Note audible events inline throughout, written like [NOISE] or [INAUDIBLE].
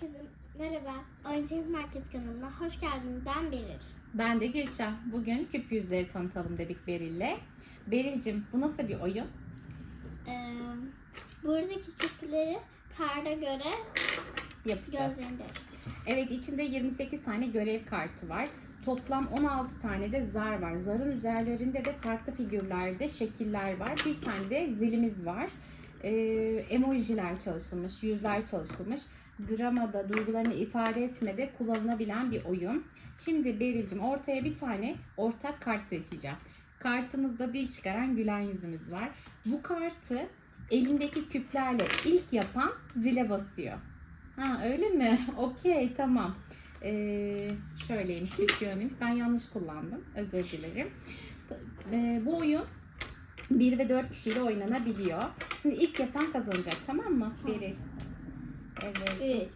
Herkese merhaba. Oyuncak Market kanalına hoş geldiniz. Ben Beril. Ben de Gülşah. Bugün küp yüzleri tanıtalım dedik Beril'le. Beril'cim bu nasıl bir oyun? Ee, buradaki küpleri karda göre Yapacağız. gözlerinde. Evet içinde 28 tane görev kartı var. Toplam 16 tane de zar var. Zarın üzerlerinde de farklı figürlerde şekiller var. Bir tane de zilimiz var. Ee, emojiler çalışılmış, yüzler çalışılmış. Dramada duygularını ifade etmede kullanılabilen bir oyun. Şimdi Beril'cim ortaya bir tane ortak kart seçeceğim. Kartımızda dil çıkaran gülen yüzümüz var. Bu kartı elindeki küplerle ilk yapan zile basıyor. Ha öyle mi? [LAUGHS] Okey tamam. Ee, şöyleymiş çekiyorum. Ben yanlış kullandım. Özür dilerim. Ee, bu oyun 1 ve 4 kişiyle oynanabiliyor. Şimdi ilk yapan kazanacak tamam mı? Tamam. Beril. Evet.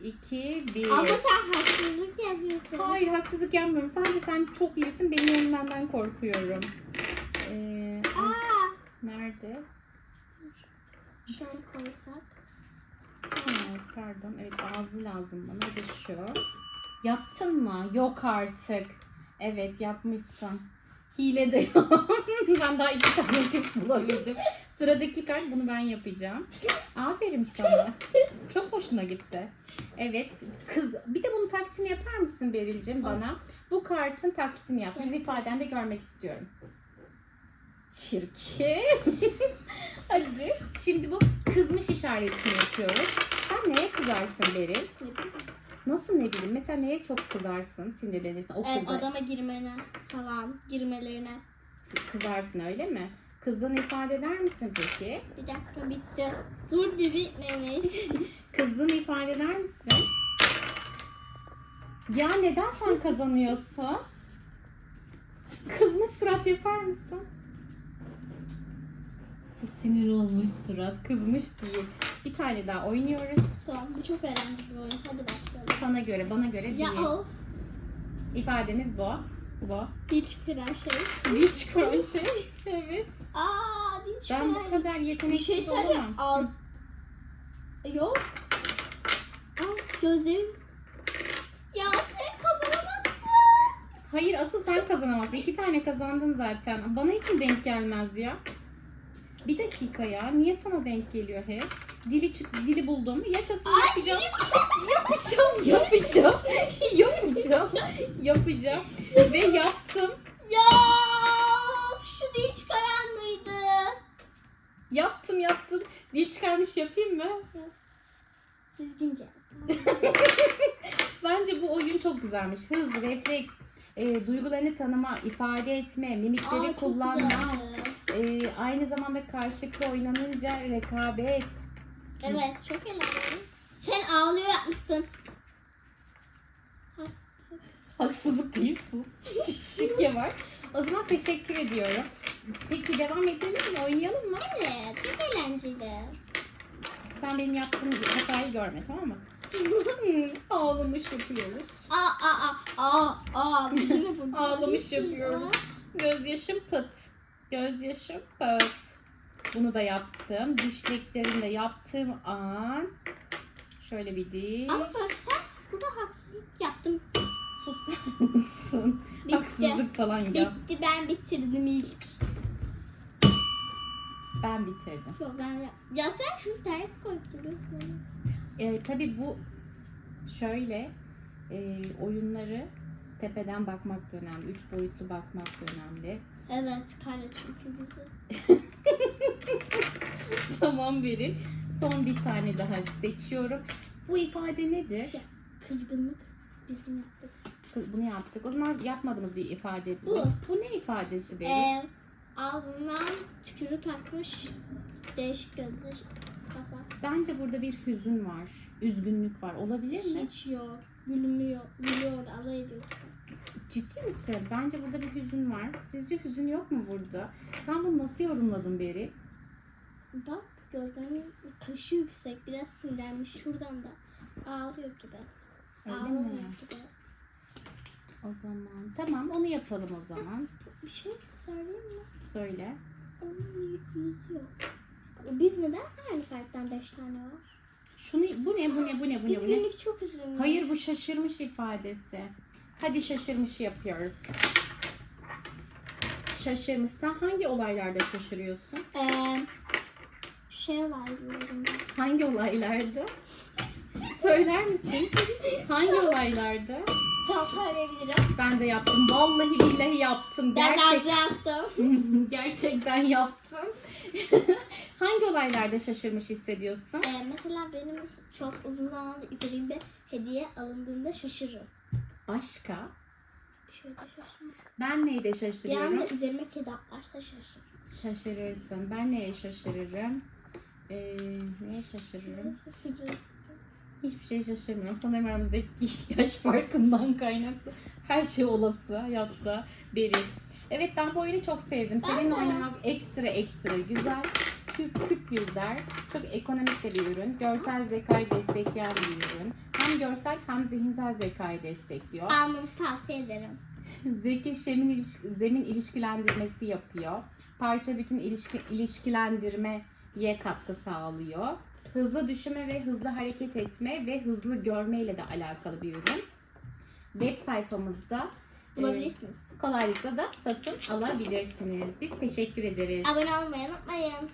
3. 2, 1. Ama sen haksızlık yapıyorsun. Hayır haksızlık yapmıyorum. Sadece sen çok iyisin. Benim yenmenden korkuyorum. Ee, Aa, nerede? şunu koysak. Ha, pardon. Evet ağzı lazım bana. Bir de şu. Yaptın mı? Yok artık. Evet yapmışsın. Hile de yok. [LAUGHS] ben daha iki tane küp bulabildim. Sıradaki kart bunu ben yapacağım. Aferin sana. Çok hoşuna gitti. Evet kız bir de bunun taklitini yapar mısın Beril'cim bana? Bu kartın taklitini yap. Yüz ifadende görmek istiyorum. Çirkin. [LAUGHS] Hadi. Şimdi bu kızmış işaretini yapıyoruz. Sen neye kızarsın Beril? Nasıl ne bileyim? Mesela neye çok kızarsın, sinirlenirsin? Okulda odama girmene falan, girmelerine. kızarsın öyle mi? Kızdığını ifade eder misin peki? Bir dakika bitti. Dur bir bitmemiş. [LAUGHS] Kızdığını ifade eder misin? Ya neden sen kazanıyorsun? Kızmış surat yapar mısın? Sinir olmuş surat. Kızmış değil. Bir tane daha oynuyoruz. tamam bu çok eğlenceli bir oyun. Hadi başlayalım. Sana göre, bana göre değil. Ya o İfademiz bu. Bu. hiç kıran şey. Diş kroşe. [LAUGHS] evet. Aa hiç Ben bu kadar Bir yeteneksiz şey söyleyeceğim. olamam. Al. Yok. Al gözlerim. Ya sen kazanamazsın. Hayır asıl sen kazanamazsın. İki tane kazandın zaten. Bana hiç mi denk gelmez ya? Bir dakika ya. Niye sana denk geliyor hep? Dili çık, dili buldum. Yaşasın [LAUGHS] yapacağım. yapacağım, yapacağım, [LAUGHS] yapacağım, yapacağım. Ve yaptım. Ya şu dil çıkaran mıydı? Yaptım, yaptım. Dil çıkarmış yapayım mı? Düzgünce. [LAUGHS] Bence bu oyun çok güzelmiş. Hız, refleks, e, duygularını tanıma, ifade etme, mimikleri Aa, çok kullanma. e, aynı zamanda karşılıklı oynanınca rekabet. Evet çok eğlenceli. Sen ağlıyor yapmışsın. Haksızlık değil sus. Şike var. O zaman teşekkür ediyorum. Peki devam edelim mi? Oynayalım mı? Evet çok eğlenceli. Sen benim yaptığım hatayı görme tamam mı? [LAUGHS] Ağlamış yapıyoruz. Aa aa aa aa. [LAUGHS] Ağlamış yapıyoruz. Gözyaşım pıt. Gözyaşım pıt. Bunu da yaptım. Dişliklerini de yaptığım an şöyle bir diş. Ama bak sen burada haksızlık yaptım. Susar mısın? Bitti. Haksızlık falan yap. Bitti ben bitirdim ilk. Ben bitirdim. Yok ben yap. Ya sen ters koyup duruyorsun. Ee, tabii bu şöyle e, oyunları tepeden bakmak da önemli. Üç boyutlu bakmak da önemli. Evet kare çünkü güzel. tamam verin. Son bir tane daha seçiyorum. Bu ifade nedir? Kızgınlık. Biz bunu yaptık. Kız, Bunu yaptık. O zaman yapmadığımız bir ifade bu. Bu. Bu ne ifadesi benim? Ee, ağzından tükürük atmış. Değişik gözlü kafa. Bence burada bir hüzün var. Üzgünlük var. Olabilir mi? Hiç yok. Gülmüyor. Gülüyor. Alay ediyor. Ciddi misin? Bence burada bir hüzün var. Sizce hüzün yok mu burada? Sen bunu nasıl yorumladın Beri? Bak gözlerinin kaşı yüksek. Biraz sinirlenmiş. Şuradan da ağlıyor gibi. Öyle Ağlamıyor mi? gibi. O zaman. Tamam onu yapalım o zaman. Bir şey söyleyeyim mi? Söyle. Onun yüzü yok. Biz neden aynı karttan 5 tane var? Şunu bu ne bu ne bu ne bu ne bu ne? Üzgünlük çok üzülmüş. Hayır bu şaşırmış ifadesi. Hadi şaşırmış yapıyoruz. Şaşırmış. Sen hangi olaylarda şaşırıyorsun? Ee, şey ben. Hangi olaylarda? Söyler misin? Hangi olaylarda? Tam söyleyebilirim. Ben de yaptım. Vallahi billahi yaptım. Ben Gerçek... gazlı yaptım. [LAUGHS] Gerçekten yaptım. [LAUGHS] hangi olaylarda şaşırmış hissediyorsun? Ee, mesela benim çok uzun zamandır istediğim bir hediye alındığında şaşırırım. Başka? Şeyde şaşırırım. Ben neyde Bir şaşırıyorum? anda üzerime kedi atlarsa şaşırırım. Şaşırırsın. Ben neye şaşırırım? Ee, neye şaşırırım? Hiçbir şey şaşırmıyorum. Sanırım aramızdaki [LAUGHS] yaş farkından kaynaklı. Her şey olası hayatta beri. Evet ben bu oyunu çok sevdim. De. oynamak ekstra ekstra güzel. Küp küp yüzler. Çok ekonomik de bir ürün. Görsel zekayı destekleyen bir ürün. Hem görsel hem zihinsel zekayı destekliyor. Almanızı tavsiye ederim. [LAUGHS] Zeki zemin, iliş- zemin ilişkilendirmesi yapıyor. Parça bütün ilişki, ilişkilendirmeye katkı sağlıyor. Hızlı düşünme ve hızlı hareket etme ve hızlı görme ile de alakalı bir ürün. Web sayfamızda e, Bulabilirsiniz. kolaylıkla da satın alabilirsiniz. Biz teşekkür ederiz. Abone olmayı unutmayın.